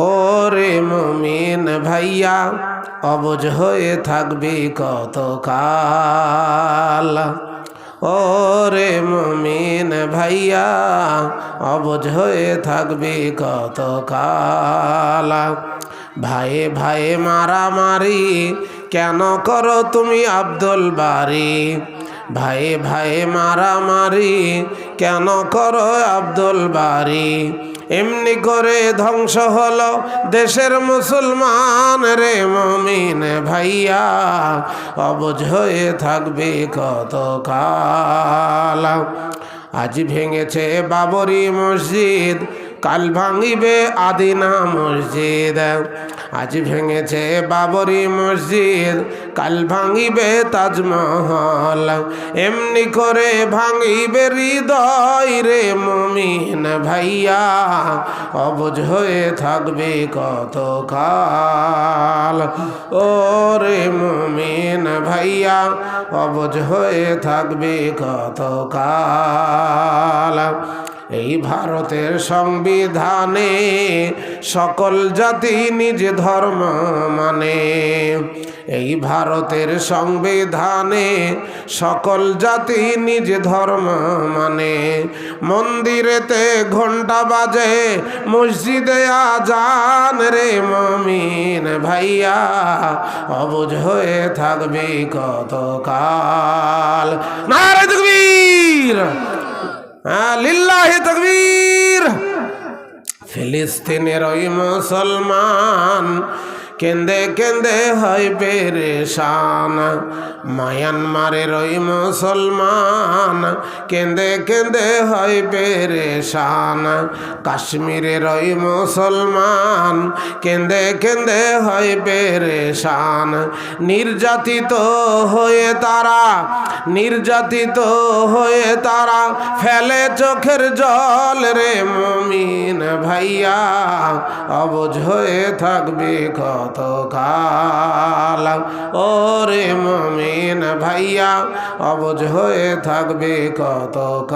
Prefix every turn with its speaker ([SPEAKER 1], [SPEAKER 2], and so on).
[SPEAKER 1] ওরে মমিন ভাইয়া অবুঝ হয়ে থাকবি কতকাল। ওরে মমিন ভাইয়া অবুঝ হয়ে থাকবি কতকাল। ভাই ভাইয়ে মারামারি কেন করো তুমি আব্দুল বাড়ি ভাই ভাইয়ে মারামারি কেন করো আব্দুল বাড়ি এমনি করে ধ্বংস হলো দেশের মুসলমান রে মমিন ভাইয়া। অবুঝ হয়ে থাকবে কত কাল আজ ভেঙেছে বাবরি মসজিদ কাল ভাঙিবে আদিনা মসজিদ। আজ ভেঙেছে বাবরি মসজিদ, কাল ভাঙিবে তাজমহল। এমনি করে ভাঙিবে হৃদয় রে মমিন ভাইয়া অবুঝ হয়ে থাকবে কতকাল? ও রে মমিন ভাইয়া অবুঝ হয়ে থাকবে কতকাল? এই ভারতের সংবিধানে সকল জাতি নিজ ধর্ম মানে। এই ভারতের সংবিধানে সকল জাতি নিজ ধর্ম মানে। মন্দিরেতে ঘণ্টা বাজে, মসজিদে আজান রে মমিন ভাইয়া অবুঝ হয়ে থাকবে কতকাল। নারে তকবীর! হ্যাঁ তকবীর। ফিলিস্তিনের ওই মুসলমান কেন্দে কেন্দে হয় পেরেশান। মায়ানমারের ওই মুসলমান কেন্দে কেন্দে হয় পেরেশান। কাশ্মীরের ওই মুসলমান কেন্দে কেন্দে হয় পেরেশান। নির্যাতিত হয়ে তারা, নির্যাতিত হয়ে তারা ফেলে চোখের জল রে মমিন ভাইয়া, অবুঝ হয়ে থাকবে কতকাল ও রে মমিন ভাইয়া অবুঝ হয়ে থাকবে কতকাল